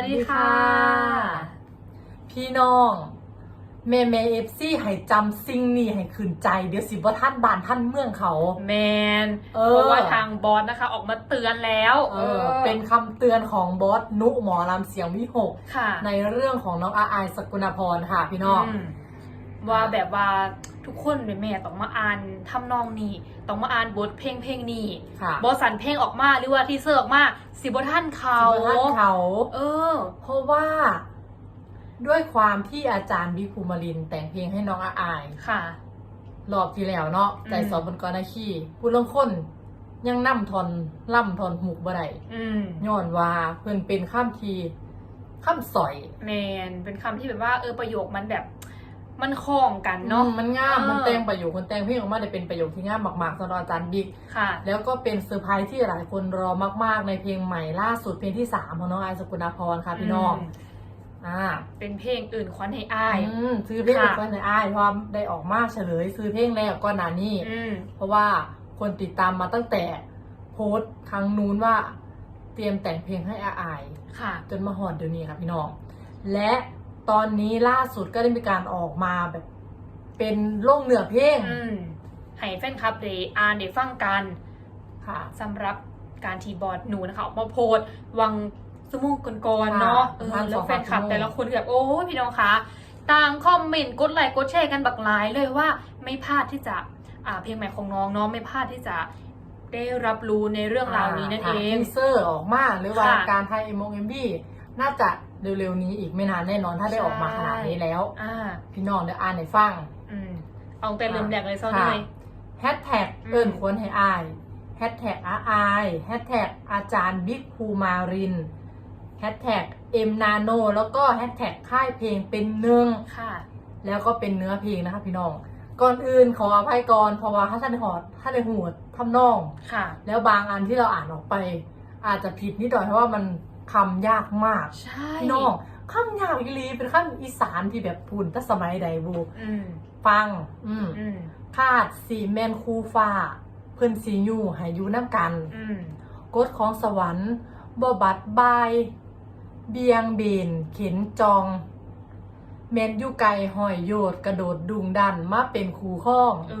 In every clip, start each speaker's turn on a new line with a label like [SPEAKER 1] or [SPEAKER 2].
[SPEAKER 1] วัสดีค่ะ
[SPEAKER 2] พี่น้องเมเมเอฟซีให้จำสิ่งนี้ให้ขืนใจ เดี๋ยวสิบ่ท่านบานท่านเมืองเขา
[SPEAKER 1] แมน
[SPEAKER 2] เออ
[SPEAKER 1] เพราะว่าทางบอสนะคะ ออกมาเตือนแล้ว
[SPEAKER 2] เออ เป็นคำเตือนของบอสนุหมอลำเสียงวิหก
[SPEAKER 1] ค่ะ
[SPEAKER 2] ในเรื่องของน้องอาอายสกุณพรค่ะ พี่น้อง
[SPEAKER 1] ม ว่าแบบว่าทุกคนแม่ต้องมาอ่านทำนองนี้ต้องมาอ่านบทเพลงเพลงนี้
[SPEAKER 2] ค่ะ
[SPEAKER 1] บอสันเพลงออกมาหรือว่าทีเซอร์ออกมาสิบท่านเขา
[SPEAKER 2] สิบ่ท่านเขา
[SPEAKER 1] เออ
[SPEAKER 2] เพราะว่าด้วยความที่อาจารย์บิภูมิลินแต่งเพลงให้น้องอาอาย
[SPEAKER 1] ค่ะ
[SPEAKER 2] รอบที่แล้วเนาะ
[SPEAKER 1] อืม
[SPEAKER 2] ใจสอบบนกรนาคีผู้ลางคนยังนั่ทอนล่ำทอนหูกบ่ได้
[SPEAKER 1] อืม
[SPEAKER 2] ย้อนว่าเพิ่นเป็นข้ามทีข้ามสอย
[SPEAKER 1] แมนเป็นคำที่แบบว่าเออประโยคมันแบบ มันคล้องกันเนาะ
[SPEAKER 2] อืมมันงาม
[SPEAKER 1] เออ
[SPEAKER 2] มันแต่งประโยคคนแต่งเพลงออกมาได้เป็นประโยคที่งามมากๆสำหรับอาจารย์บิ๊ก
[SPEAKER 1] ค่ะ
[SPEAKER 2] แล้วก็เป็นเซอร์ไพรส์ที่หลายคนรอมากๆ ในเพลงใหม่ล่าสุดเพลงที่สามของน้องไอซ์สกุณาพรค่ะพี่น้อง
[SPEAKER 1] ม
[SPEAKER 2] อ่า
[SPEAKER 1] เป็นเพลงอื่นควันให้อ้าย
[SPEAKER 2] อืมซื้อเพลง
[SPEAKER 1] ค่ะ
[SPEAKER 2] ก็ในอ้ายเพราะว่าได้ออกมาเฉลย ซื้อเพลงแล้วก็นานี่
[SPEAKER 1] อืม
[SPEAKER 2] เพราะว่าคนติดตามมาตั้งแต่โพสต์ครั้งนู้นว่า เตรียมแต่งเพลงให้อาอาย
[SPEAKER 1] ค่ะ
[SPEAKER 2] จนมาหอดเดี๋ยวนี้ค่ะพี่น้อง และ ตอนนี้ล่าสุดก็ได้มีการออกมาแบบ เป็นล่งเหนือเพลง
[SPEAKER 1] อืมให้แฟนคลับได้อ่านได้ฟังกัน
[SPEAKER 2] ค่ะ
[SPEAKER 1] สำหรับการทีบอร์ดหนูนะคะออกมาโพสต์วังสมุกก่อนๆเนาะ
[SPEAKER 2] ค่ะ
[SPEAKER 1] เออ
[SPEAKER 2] ประมาณ
[SPEAKER 1] แล้วแฟนคลับ
[SPEAKER 2] สองสามชั่วโมง
[SPEAKER 1] แต่ละคนคือแบบโอ้ยพี่น้องคะต่างคอมเมนต์กดไลค์กดแชร์กันบักหลายเลยว่าไม่พลาดที่จะอ่าเพลงใหม่ของน้องเนาะไม่พลาดที่จะได้รับรู้ในเรื่องราวนี้นั่นเอง
[SPEAKER 2] ทีเซอร์ออกมาหรือว่า
[SPEAKER 1] ค่ะ
[SPEAKER 2] การไทยเอ็มงเอ็มบีน่าจะ เร็วๆนี้อีกไม่นานแน่นอนถ้าได้ออกมาขนาดนี้แล้ว
[SPEAKER 1] อ่า
[SPEAKER 2] พี่น้องเดี๋ยวอ่านให้ฟัง
[SPEAKER 1] อืมเอาแต่เริ่มแรกเลยเศร้า
[SPEAKER 2] ค่ะ
[SPEAKER 1] เลย
[SPEAKER 2] แฮชแท็ก
[SPEAKER 1] อืม
[SPEAKER 2] เอิญควรให้อายแฮชแท็กอาอายแฮชแท็กอาจารย์บิ๊กภูมารินแฮชแท็กเอ็มนาโนแล้วก็แฮชแท็กค่ายเพลงเป็นหนึ่ง
[SPEAKER 1] ค่ะ
[SPEAKER 2] แล้วก็เป็นเนื้อเพลงนะคะพี่น้อง ก่อนอื่นขออภัยก่อนเพราะว่าถ้าท่านได้หอดถ้าได้หูดทำนอง
[SPEAKER 1] ค่ะ
[SPEAKER 2] แล้วบางอันที่เราอ่านออกไป อาจจะผิดนิดหน่อยเพราะว่ามัน คำยากมาก
[SPEAKER 1] ใช่
[SPEAKER 2] พี่น้องคำยากอีหลีเป็นคำอีสานที่แบบพูนตั้งสมัยใดบู
[SPEAKER 1] อืม
[SPEAKER 2] ฟังอืม
[SPEAKER 1] อืม
[SPEAKER 2] คาดสีแมนคูฟ้า เพื่อนสีอยู่ให้อยู่น้ำกัน
[SPEAKER 1] อืม
[SPEAKER 2] กฎของสวรรค์บ่บัดบาย เบียงเบนเข็นจอง แมนอยู่ไกลหอยโยดกระโดดดุงดันมาเป็นครูข้อง
[SPEAKER 1] เอ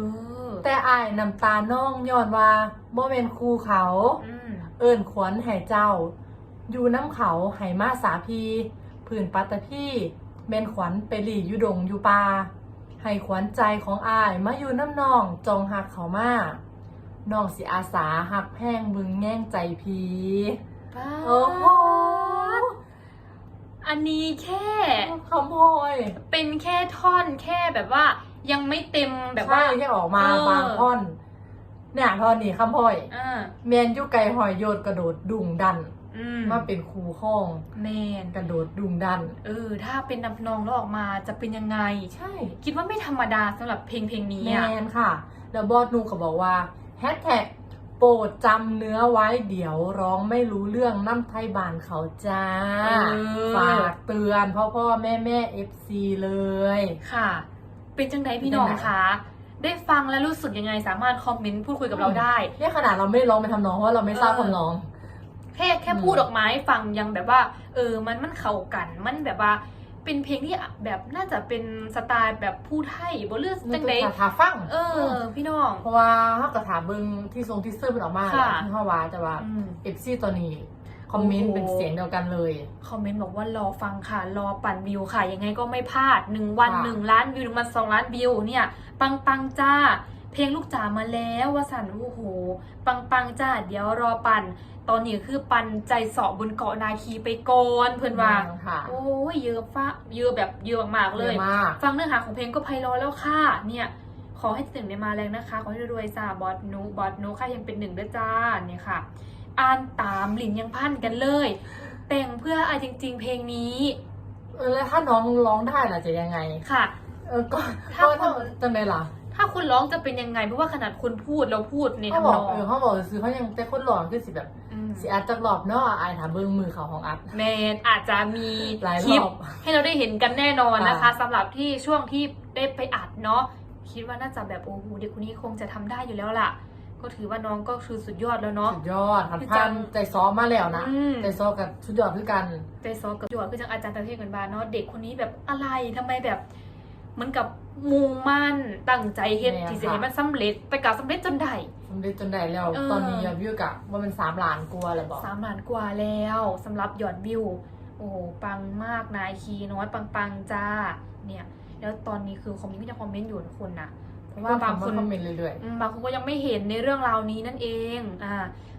[SPEAKER 1] อ
[SPEAKER 2] แต่อายน้ำตาน้องย้อนว่าบ่แม่นครูเขา
[SPEAKER 1] อืม
[SPEAKER 2] เอิ้นขวัญให้เจ้า อยู่น้ำเขาให้มาสาพีผื่นปัตตะพี่แม่นขวัญไปหลีอยู่ดงอยู่ป่าให้ขวัญใจของอายมาอยู่น้ำนองจองหักเขามาน้องสิอาสาหักแพงบึงแง่งใจพี
[SPEAKER 1] ป้า
[SPEAKER 2] โอ้โห
[SPEAKER 1] อันนี้แค่
[SPEAKER 2] คำพอย
[SPEAKER 1] เป็นแค่ท่อนแค่แบบว่า ยังไม่เต็มแบบ
[SPEAKER 2] ใช่
[SPEAKER 1] ว่า
[SPEAKER 2] แค่ออกมา
[SPEAKER 1] เออ
[SPEAKER 2] บางท่อนเนี่ยท่อนนี้คำพอย
[SPEAKER 1] อ่า
[SPEAKER 2] แมนอยู่ไกลหอยโยดกระโดดดุงดัน
[SPEAKER 1] อืม
[SPEAKER 2] มาเป็นครูข้อง
[SPEAKER 1] แมน
[SPEAKER 2] กระโดดดุงดัน
[SPEAKER 1] เออ ถ้าเป็นนำนองแล้วออกมาจะเป็นยังไง
[SPEAKER 2] ใช่
[SPEAKER 1] คิดว่าไม่ธรรมดาสำหรับเพลงเพลงนี้
[SPEAKER 2] แม
[SPEAKER 1] อะ
[SPEAKER 2] นค่ะ แล้วบอสนูก็บอกว่าแฮชแท็กโปรดจำเนื้อไว้เดี๋ยวร้องไม่รู้เรื่องน้ำไทยบานเขาจ้า
[SPEAKER 1] เออ
[SPEAKER 2] ฝากเตือนพ่อพ่อแม่แม่เอฟซีเลย
[SPEAKER 1] ค่ะ เป็นจังไดพี่น้อง
[SPEAKER 2] เป็นไง
[SPEAKER 1] คะได้ฟังแล้วรู้สึกยังไงสามารถคอมเมนต์พูดคุยกับเราได้
[SPEAKER 2] เนี่ยขนาดเราไม่ได้ร้องไปทำนองเพราะว่าเราไม่ทราบ
[SPEAKER 1] เออ
[SPEAKER 2] คำร้อง
[SPEAKER 1] แค่แค่
[SPEAKER 2] อืม
[SPEAKER 1] พูดออกมาให้ฟังยังแบบว่า เออ มันมันเข้ากัน มันแบบว่าเป็นเพลงที่แบบน่าจะเป็นสไตล์แบบผู้ไทยบ่เลือกจังได
[SPEAKER 2] ถาฟัง
[SPEAKER 1] เออ พี่น้อง
[SPEAKER 2] เพราะว่าถ้าเกิดถามเบิ้งที่ทรงที่เสื้อเป็นออกมา
[SPEAKER 1] ค่ะ
[SPEAKER 2] ที่ห้าวาจะว่า
[SPEAKER 1] อืม
[SPEAKER 2] เอฟซีตัวนี้คอมเมนต์
[SPEAKER 1] โอ้โห
[SPEAKER 2] เป็นเสียงเดียวกันเลย
[SPEAKER 1] คอมเมนต์บอกว่ารอฟังค่ะ รอปั่นวิวค่ะ ยังไงก็ไม่พลาดหนึ่งวัน
[SPEAKER 2] ค่ะ
[SPEAKER 1] หนึ่งล้านวิวหนึ่งวันสองล้านวิวเนี่ย ปังปังจ้า เพลงลูกจ๋ามาแล้ววสันต์โอ้โห ปังปังจ้าเดี๋ยวรอปั่นตอนนี้คือปั่นใจเสาะบนเกาะนาคีไปก่อนเพื่อนว่า
[SPEAKER 2] ค่ะ
[SPEAKER 1] โอ้ยเยอะฟ้าเยอะแบบเยอะมากๆเล
[SPEAKER 2] เย
[SPEAKER 1] ย
[SPEAKER 2] อะมาก
[SPEAKER 1] ฟังเนื้อหาของเพลงก็ไพเราะแล้วค่ะเนี่ยขอให้ถึงในมาแรงนะคะ ขอให้รวยๆจ้าบอสนูบอสนูค่ะยังเป็นหนึ่งด้วยจ้าเนี่ยค่ะ อ่านตามหลินยังพันกันเลย แต่งเพื่ออายจริง ๆ เพลงนี้
[SPEAKER 2] เออแล้วถ้าน้องร้องได้ล่ะจะยังไง
[SPEAKER 1] ค่ะ
[SPEAKER 2] เออก็
[SPEAKER 1] ถ้า
[SPEAKER 2] ก็
[SPEAKER 1] คน
[SPEAKER 2] จังไดล่ะ
[SPEAKER 1] ถ้าคุณร้องจะเป็นยังไง เพราะว่าขนาดคุณพูดเราพูดใน
[SPEAKER 2] เขา
[SPEAKER 1] ทำ
[SPEAKER 2] บ
[SPEAKER 1] น
[SPEAKER 2] อก
[SPEAKER 1] อง
[SPEAKER 2] เออเขาบอกซื้อเขายังแต่คนหลอนคือสิแบบ
[SPEAKER 1] อืม
[SPEAKER 2] สิอัดจักรอบเนาะอายถามเบิ้งมือเขาของอัด
[SPEAKER 1] แมนอาจจะมี
[SPEAKER 2] หลาย
[SPEAKER 1] คลิป
[SPEAKER 2] รอบ
[SPEAKER 1] ให้เราได้เห็นกันแน่นอนนะคะ
[SPEAKER 2] ค่ะ
[SPEAKER 1] สำหรับที่ช่วงที่ได้ไปอัดเนาะคิดว่าน่าจะแบบโอ้โหเด็กคนนี้คงจะทำได้อยู่แล้วล่ะ ก็ถือว่าน้องก็คือสุดยอดแล้วเนาะ
[SPEAKER 2] สุดยอดคัน
[SPEAKER 1] คือ
[SPEAKER 2] พั
[SPEAKER 1] จั
[SPEAKER 2] น
[SPEAKER 1] ง
[SPEAKER 2] ใจซ้อมมาแล้วนะ
[SPEAKER 1] อืม
[SPEAKER 2] ใจซ้อมกับสุดยอดคือกัน
[SPEAKER 1] ใจซอกับหยอดคือจังอาจารย์ตะเทศกันบานเนาะเด็กคนนี้แบบอะไรทำไมแบบ เหมือนกับมุ่งมั่นตั้งใจเฮ็ด
[SPEAKER 2] แม่น
[SPEAKER 1] ที่จะ
[SPEAKER 2] ค่ะ
[SPEAKER 1] ให้มันสำเร็จไปกับสำเร็จจนได้
[SPEAKER 2] สำเร็จจนได้แล้ว
[SPEAKER 1] เออ
[SPEAKER 2] ตอนนี้ยอดวิวกะว่ามันสามล้านกว่าแล้วบอก
[SPEAKER 1] สามล้านกว่าแล้วสำหรับยอดวิว โอ้โหปังมากนายคีน้อยปังปังๆจ้าเนี่ย แล้วตอนนี้คือคอมเมนต์ก็ยังคอมเมนต์อยู่นะคนนะเพราะว่าบางคน
[SPEAKER 2] คอมเมนต์เรื่อย
[SPEAKER 1] อืมบางคนก็ยังไม่เห็นในเรื่องราวนี้นั่นเองอ่า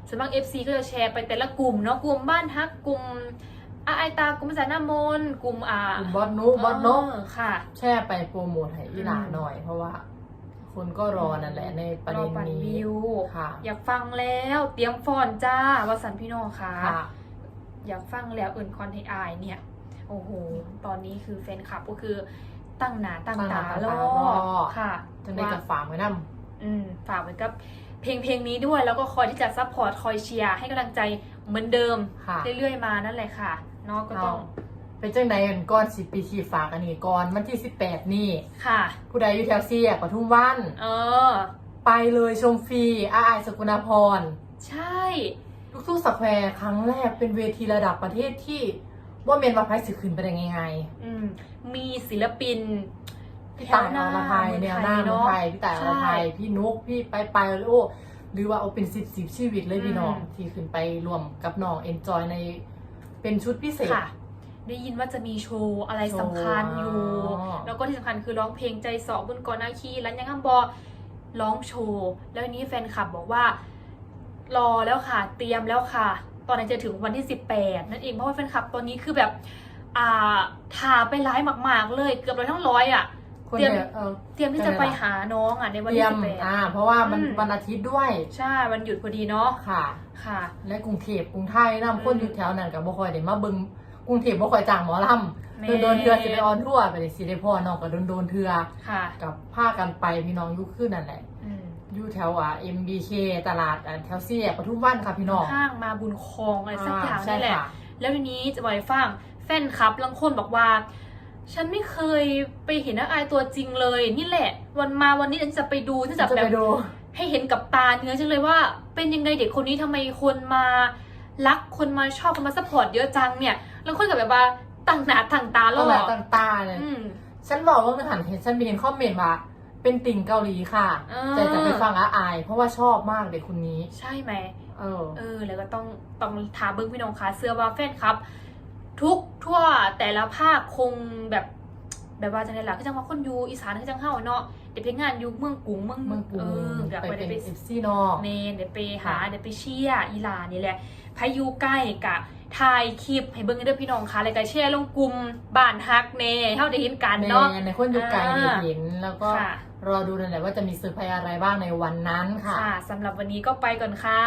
[SPEAKER 1] ส่วนบาง FC ก็จะแชร์ไปแต่ละกลุ่มเนาะกลุ่มบ้านฮักกลุ่ม อาไอตากลุ่มสายหน้ามนต์กลุ่มอ่า
[SPEAKER 2] ๆกลุ่มบอสนุบอสนก
[SPEAKER 1] เออค่ะ
[SPEAKER 2] แช่ไปโปรโมทให้อีหลา
[SPEAKER 1] อืม
[SPEAKER 2] หน่อย เพราะว่า คนก็รอนั่นแหละในประเด็น
[SPEAKER 1] รอปั่
[SPEAKER 2] นี้
[SPEAKER 1] วิว
[SPEAKER 2] ค่ะ
[SPEAKER 1] อยากฟังแล้ว เตรียมฟอนจ้าวสันพี่น้องค่ะ
[SPEAKER 2] ค่ะ
[SPEAKER 1] อยากฟังแล้วอื่นคอนให้อายเนี่ย โอ้โห ตอนนี้คือแฟนคลับก็คือตั้งหนาตั้ง
[SPEAKER 2] ตั้งห
[SPEAKER 1] ตา
[SPEAKER 2] น้าตั้ง
[SPEAKER 1] ร
[SPEAKER 2] ตา
[SPEAKER 1] อ
[SPEAKER 2] รอ
[SPEAKER 1] ค่ะ
[SPEAKER 2] จังได้กับฝากไว้นํ
[SPEAKER 1] อืมฝากไว้กับ เพลงเพลงนี้ด้วยแล้วก็คอยที่จะซัพพอร์ตคอยเชียร์ให้กำลังใจเหมือนเดิม
[SPEAKER 2] ค่ะ
[SPEAKER 1] เรื่อยๆมานั่นแหละค่ะเนาะก็ต้อง
[SPEAKER 2] เป็นจังไดกันก่อนสิปีที่ฝากอันนี้ก่อนวันที่18นี่
[SPEAKER 1] ค่ะ
[SPEAKER 2] ผู้ใดอยู่แถวเสียกปทุมวัน
[SPEAKER 1] เออ
[SPEAKER 2] ไปเลยชมฟรีอาอายสกุณาพร
[SPEAKER 1] ใช่
[SPEAKER 2] ลูกทุ่งสแควร์ครั้งแรกเป็นเวทีระดับประเทศที่ว่าเมนมาไพสิขึ้นไปได้ไง
[SPEAKER 1] อืมมีศิลปิน
[SPEAKER 2] ๆ พี่ต่ายอรไทย
[SPEAKER 1] เมือง
[SPEAKER 2] แนว
[SPEAKER 1] ไท
[SPEAKER 2] หน้ายเมือง
[SPEAKER 1] เนาะ
[SPEAKER 2] ไทยพี่ต่ายอรไทย
[SPEAKER 1] ใช่
[SPEAKER 2] พี่นุกพี่ไปไปโอ้หรือว่าเอาเป็นสิบสิบชีวิตเลยพี่น้อง
[SPEAKER 1] อืม
[SPEAKER 2] ที่ขึ้นไปรวมกับน้องเอนจอยในเป็นชุดพิเศษ
[SPEAKER 1] ค่ะได้ยินว่าจะมีโชว์อะไรสำคัญอยู่
[SPEAKER 2] อ๋อ
[SPEAKER 1] แล้วก็ที่สำคัญคือร้องเพลงใจเสอบบุญกรนาคีรันยังคำบอร้องโชว์ แล้วทีนี้แฟนคลับบอกว่า รอแล้วค่ะ เตรียมแล้วค่ะ ตอนนี้จะถึงวันที่ 18 นั่นเองเพราะว่าแฟนคลับตอนนี้คือแบบ อ่าถาไปร้ายมาก ๆ เลย เกือบร้อยทั้งร้อยอะ
[SPEAKER 2] คน
[SPEAKER 1] เตรียม
[SPEAKER 2] เนี่ยเออ
[SPEAKER 1] เตรียมที่จะไปหาน้องอะในวัน
[SPEAKER 2] เตรี
[SPEAKER 1] ที่
[SPEAKER 2] ยมอ่า เพราะว่ามัน
[SPEAKER 1] อืม
[SPEAKER 2] วันอาทิตย์ด้วย
[SPEAKER 1] 18ใช่วันหยุดพอดีเนาะ
[SPEAKER 2] ค่ะ
[SPEAKER 1] ค่ะ
[SPEAKER 2] และกรุงเทพกรุงไทยนำคน
[SPEAKER 1] อืม
[SPEAKER 2] อยู่แถวนั้นกับบ่ค่อยได้มาเบิ่งกรุงเทพบ่ค่อยจ้างหมอล
[SPEAKER 1] แม่ำ
[SPEAKER 2] โดนๆเทือสิไปออนทั่วร์ไปเลยสิได้พ่อน้องก็โดนๆเทือ
[SPEAKER 1] ค่ะ
[SPEAKER 2] กับพากันไปพี่น้องอยุคขึ้นนั่นแหละ
[SPEAKER 1] อืม
[SPEAKER 2] อยู่แถวอะ MBK ตลาดอะแถวเสียปทุมวันค่ะพี่น้อง
[SPEAKER 1] ข้างมาบุญคลองอะไรสักอย่าง
[SPEAKER 2] ใช่
[SPEAKER 1] นี่แหละ
[SPEAKER 2] ค่ะ
[SPEAKER 1] แล้วทีนี้จะบอกให้ฟังแฟนคลับบางคนบอกว่า ฉันไม่เคยไปเห็นนักอายตัวจริงเลย นี่แหละ วันมาวันนี้ฉันจะไปดูฉันจะ
[SPEAKER 2] จะ
[SPEAKER 1] แบ
[SPEAKER 2] ไป
[SPEAKER 1] บ
[SPEAKER 2] ดู
[SPEAKER 1] ให้เห็นกับตาเนื้อจังเลยว่า เป็นยังไงเด็กคนนี้ทำไมคนมารักคนมาชอบคนมาซัพพอร์ตเยอะจังเนี่ย แล้วคนกับแบบว่าตั้งหน้าตั้งตา
[SPEAKER 2] ต้
[SPEAKER 1] แล้
[SPEAKER 2] อ
[SPEAKER 1] ว
[SPEAKER 2] ง
[SPEAKER 1] เห
[SPEAKER 2] แบ
[SPEAKER 1] ร
[SPEAKER 2] บ
[SPEAKER 1] อ
[SPEAKER 2] ต่างตาเลย
[SPEAKER 1] อืม
[SPEAKER 2] ฉันบอกว่ามันหันเห็นฉันไปเห็นคอมเมนต์ว่าเป็นติ่งเกาหลีค่ะ
[SPEAKER 1] เออ
[SPEAKER 2] แต่จะไปฟังอาอาย เพราะว่าชอบมากเด็กคนนี้
[SPEAKER 1] ใช่ไหม
[SPEAKER 2] เออ
[SPEAKER 1] เออแล้วก็ต้องต้องถามเบิ้งพี่น้องคะเสื้อว่าแฟนครับ ทุก ทั่วแต่ละภาคคงแบบแบบว่าจังไดล่ะคือจังว่าคนอยู่อีสานคือจังเฮาเนาะเดี๋ยวไปงานอยู่เมืองกรุงเมือง
[SPEAKER 2] เมืองกรุง
[SPEAKER 1] เอออยาก
[SPEAKER 2] ไป
[SPEAKER 1] ไป
[SPEAKER 2] เป็
[SPEAKER 1] ได้
[SPEAKER 2] น
[SPEAKER 1] ไป
[SPEAKER 2] เอฟซีน้อง
[SPEAKER 1] เมนเดี๋ยวไปหา
[SPEAKER 2] ค่ะ
[SPEAKER 1] เดี๋ยวไปเชียร์อีหลานี่แหละพายุใกล้กะถ่ายคลิปให้เบิ่งกันเด้อพี่น้องคะแล้วก็แชร์ลงกลุ่มบ้านฮักเน่เฮาได้เห็นกัน
[SPEAKER 2] ใน
[SPEAKER 1] เนาะ
[SPEAKER 2] ในคนอยู่ไกลได้
[SPEAKER 1] อ่า
[SPEAKER 2] เห็นแล้วก็
[SPEAKER 1] ค่ะ
[SPEAKER 2] รอดูนั่นแหละว่าจะมีเซอร์ไพรส์อะไรบ้างในวันนั้นค่ะ
[SPEAKER 1] ค่ะสำหรับวันนี้ก็ไปก่อนค่ะ